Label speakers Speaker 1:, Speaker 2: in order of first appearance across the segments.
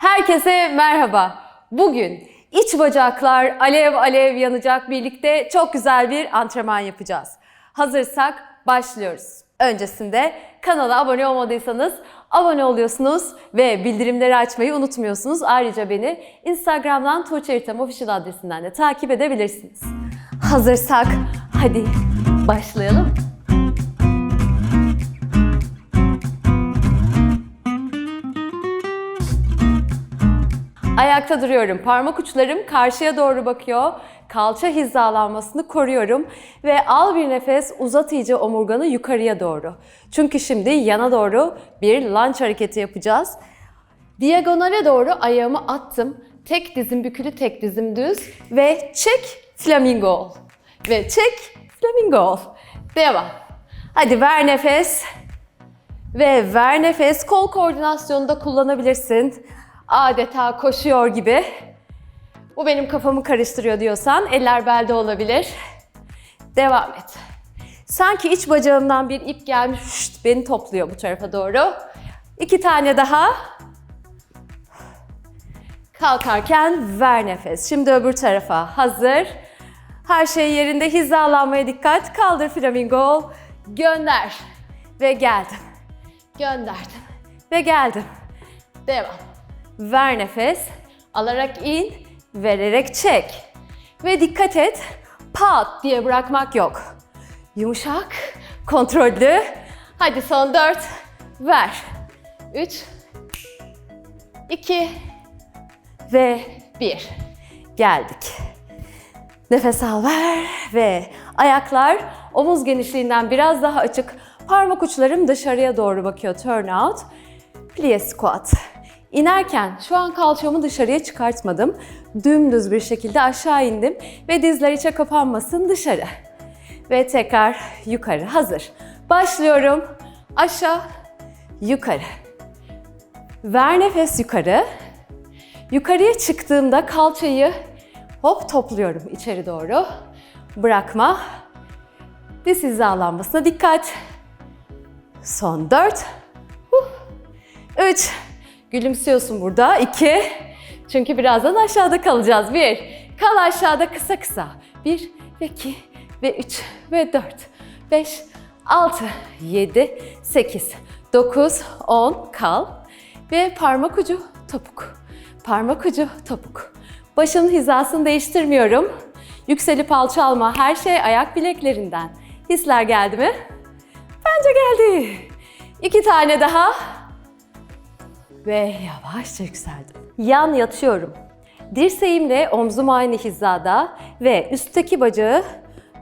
Speaker 1: Herkese merhaba. Bugün iç bacaklar alev alev yanacak birlikte çok güzel bir antrenman yapacağız. Hazırsak başlıyoruz. Öncesinde kanala abone olmadıysanız abone oluyorsunuz ve bildirimleri açmayı unutmuyorsunuz. Ayrıca beni Instagram'dan Tuğçe Eritem Official adresinden de takip edebilirsiniz. Hazırsak hadi başlayalım. Ayakta duruyorum. Parmak uçlarım karşıya doğru bakıyor. Kalça hizalanmasını koruyorum ve al bir nefes uzat iyice omurganı yukarıya doğru. Çünkü şimdi yana doğru bir lunge hareketi yapacağız. Diagonale doğru ayağımı attım. Tek dizim bükülü, tek dizim düz ve çek flamingo ol. Ve çek flamingo ol. Devam. Hadi ver nefes. Ve ver nefes. Kol koordinasyonu da kullanabilirsin. Adeta koşuyor gibi. Bu benim kafamı karıştırıyor diyorsan eller belde olabilir. Devam et. Sanki iç bacağımdan bir ip gelmiş şşt, beni topluyor bu tarafa doğru. İki tane daha. Kalkarken ver nefes. Şimdi öbür tarafa. Hazır. Her şey yerinde. Hizalanmaya dikkat. Kaldır flamingo. Gönder. Ve geldim. Gönderdim. Ve geldim. Devam. Ver nefes. Alarak in. Vererek çek. Ve dikkat et. Pat diye bırakmak yok. Yumuşak. Kontrollü. Hadi son dört. Ver. Üç. iki ve bir. Geldik. Nefes al ver ve ayaklar omuz genişliğinden biraz daha açık. Parmak uçlarım dışarıya doğru bakıyor. Turn out. Plie squat. İnerken şu an kalçamı dışarıya çıkartmadım. Dümdüz bir şekilde aşağı indim ve dizler içe kapanmasın dışarı. Ve tekrar yukarı. Hazır. Başlıyorum. Aşağı, yukarı. Ver nefes yukarı. Yukarıya çıktığımda kalçayı hop topluyorum içeri doğru. Bırakma. Diz hizalanmasına dikkat. Son 4. 3. Gülümsüyorsun burada. 2. Çünkü birazdan aşağıda kalacağız. 1. Kal aşağıda kısa kısa. 1 ve 2 ve 3 ve 4. 5, 6, 7, 8, 9, 10. Kal. Ve parmak ucu topuk. Parmak ucu topuk. Başın hizasını değiştirmiyorum. Yükselip alçalma her şey ayak bileklerinden. Hisler geldi mi? Bence geldi. İki tane daha. Ve yavaşça yükseldim. Yan yatıyorum. Dirseğimle omzum aynı hizada ve üstteki bacağı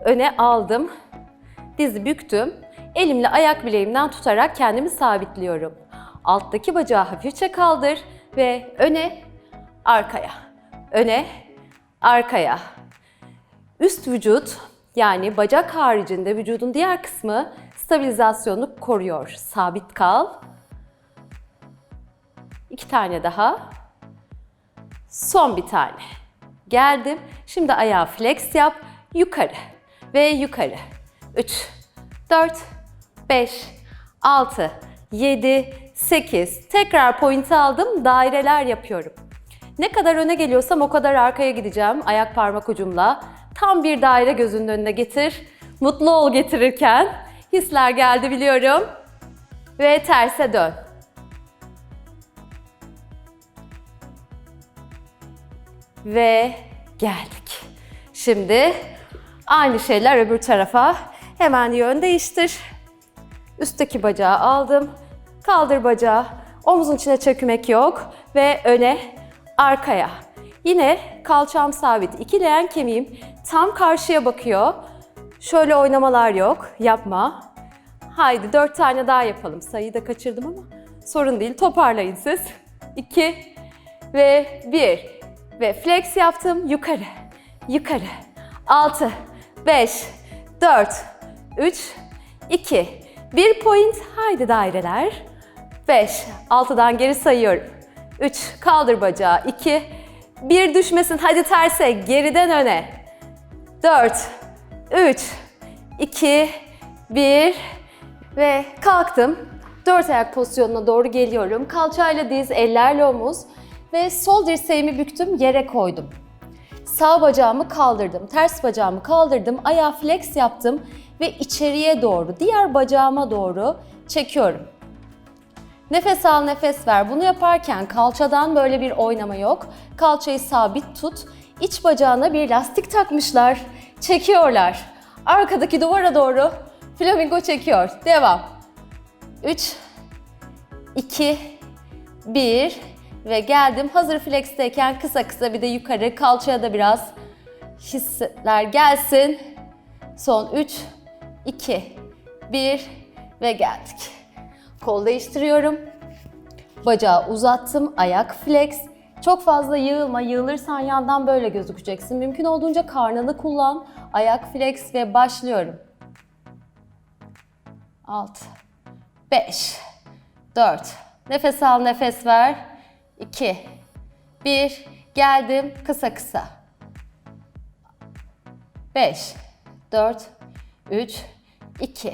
Speaker 1: öne aldım. Dizi büktüm. Elimle ayak bileğimden tutarak kendimi sabitliyorum. Alttaki bacağı hafifçe kaldır ve öne, arkaya. Öne, arkaya. Üst vücut yani bacak haricinde vücudun diğer kısmı stabilizasyonunu koruyor. Sabit kal. İki tane daha. Son bir tane. Geldim. Şimdi ayağı flex yap. Yukarı ve yukarı. 3, 4, 5, 6, 7, 8. Tekrar point aldım. Daireler yapıyorum. Ne kadar öne geliyorsam o kadar arkaya gideceğim ayak parmak ucumla. Tam bir daire gözünün önüne getir. Mutlu ol getirirken. Hisler geldi biliyorum. Ve terse dön. Ve geldik. Şimdi aynı şeyler öbür tarafa. Hemen yön değiştir. Üstteki bacağı aldım. Kaldır bacağı. Omuzun içine çökmek yok. Ve öne, arkaya. Yine kalçam sabit. İki leğen kemiğim tam karşıya bakıyor. Şöyle oynamalar yok. Yapma. Haydi dört tane daha yapalım. Sayıyı da kaçırdım ama sorun değil. Toparlayın siz. İki ve bir. Ve flex yaptım. Yukarı, yukarı. Altı, beş, dört, üç, iki. Bir point. Haydi daireler. Beş. Altıdan geri sayıyorum. Üç. Kaldır bacağı. İki. Bir düşmesin. Hadi terse. Geriden öne. Dört. Üç. iki, Bir. Ve kalktım. Dört ayak pozisyonuna doğru geliyorum. Kalçayla diz, ellerle omuz. Ve sol dirseğimi büktüm, yere koydum. Sağ bacağımı kaldırdım, ters bacağımı kaldırdım, ayağı flex yaptım ve içeriye doğru, diğer bacağıma doğru çekiyorum. Nefes al, nefes ver. Bunu yaparken kalçadan böyle bir oynama yok. Kalçayı sabit tut. İç bacağına bir lastik takmışlar. Çekiyorlar. Arkadaki duvara doğru flamingo çekiyor. Devam. 3 2 1 ve geldim. Hazır flex'teyken kısa kısa bir de yukarı kalçaya da biraz hisler gelsin. Son 3 2 1 ve geldik. Kol değiştiriyorum. Bacağı uzattım, ayak flex. Çok fazla yığılma, yığılırsan yandan böyle gözükeceksin. Mümkün olduğunca karnını kullan, ayak flex ve başlıyorum. 6, 5, 4, nefes al, nefes ver. 2, 1, geldim, kısa kısa. 5, 4, 3, 2,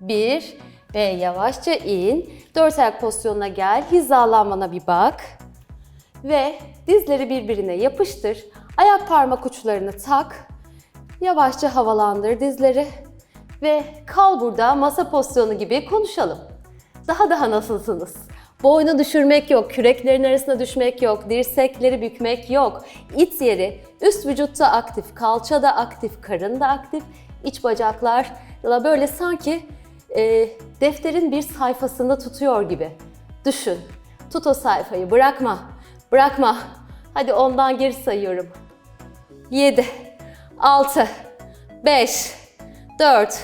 Speaker 1: 1 ve yavaşça in. Dört ayak pozisyonuna gel. Hizalanmana bir bak. Ve dizleri birbirine yapıştır. Ayak parmak uçlarını tak. Yavaşça havalandır dizleri. Ve kal burada masa pozisyonu gibi konuşalım. Daha daha nasılsınız? Boynu düşürmek yok, küreklerin arasına düşmek yok, dirsekleri bükmek yok. İt yeri üst vücutta aktif, kalça da aktif, karın da aktif, iç bacaklar da böyle sanki e, defterin bir sayfasında tutuyor gibi. Düşün. Tut o sayfayı, bırakma. Bırakma. Hadi ondan geri sayıyorum. 7, 6, 5, 4,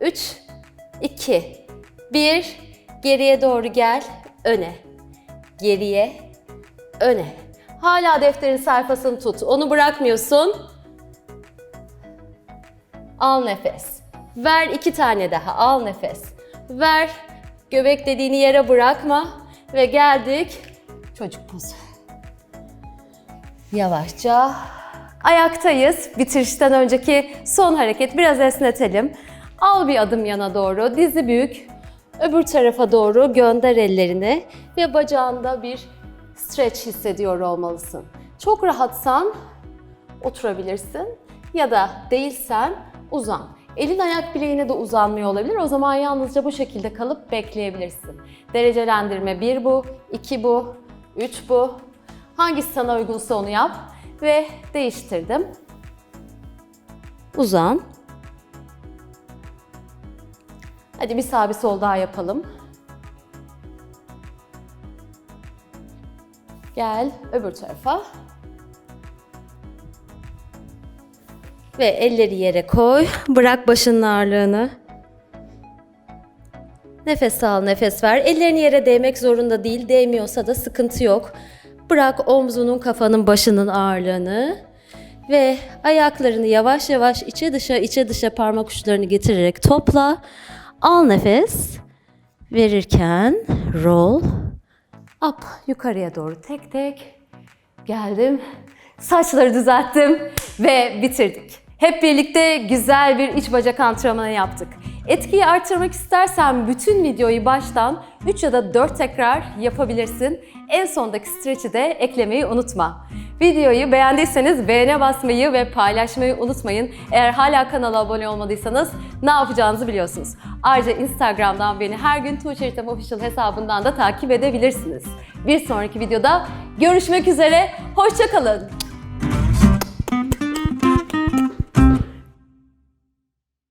Speaker 1: 3, 2, 1. Geriye doğru gel, öne. Geriye, öne. Hala defterin sayfasını tut. Onu bırakmıyorsun. Al nefes. Ver iki tane daha. Al nefes. Ver. Göbek dediğini yere bırakma. Ve geldik. Çocuk pozu. Yavaşça ayaktayız. Bitirişten önceki son hareket. Biraz esnetelim. Al bir adım yana doğru. Dizi büyük. Öbür tarafa doğru gönder ellerini ve bacağında bir stretch hissediyor olmalısın. Çok rahatsan oturabilirsin ya da değilsen uzan. Elin ayak bileğine de uzanmıyor olabilir. O zaman yalnızca bu şekilde kalıp bekleyebilirsin. Derecelendirme 1 bu, 2 bu, 3 bu. Hangisi sana uygunsa onu yap ve değiştirdim. Uzan. Hadi bir sağ bir sol daha yapalım. Gel öbür tarafa. Ve elleri yere koy. Bırak başının ağırlığını. Nefes al, nefes ver. Ellerini yere değmek zorunda değil. Değmiyorsa da sıkıntı yok. Bırak omzunun, kafanın, başının ağırlığını. Ve ayaklarını yavaş yavaş içe dışa, içe dışa parmak uçlarını getirerek topla. Al nefes. Verirken roll up yukarıya doğru tek tek geldim. Saçları düzelttim ve bitirdik. Hep birlikte güzel bir iç bacak antrenmanı yaptık. Etkiyi artırmak istersen bütün videoyu baştan 3 ya da 4 tekrar yapabilirsin. En sondaki stretch'i de eklemeyi unutma. Videoyu beğendiyseniz beğene basmayı ve paylaşmayı unutmayın. Eğer hala kanala abone olmadıysanız ne yapacağınızı biliyorsunuz. Ayrıca Instagram'dan beni her gün Tuğçe Ritem Official hesabından da takip edebilirsiniz. Bir sonraki videoda görüşmek üzere, hoşçakalın.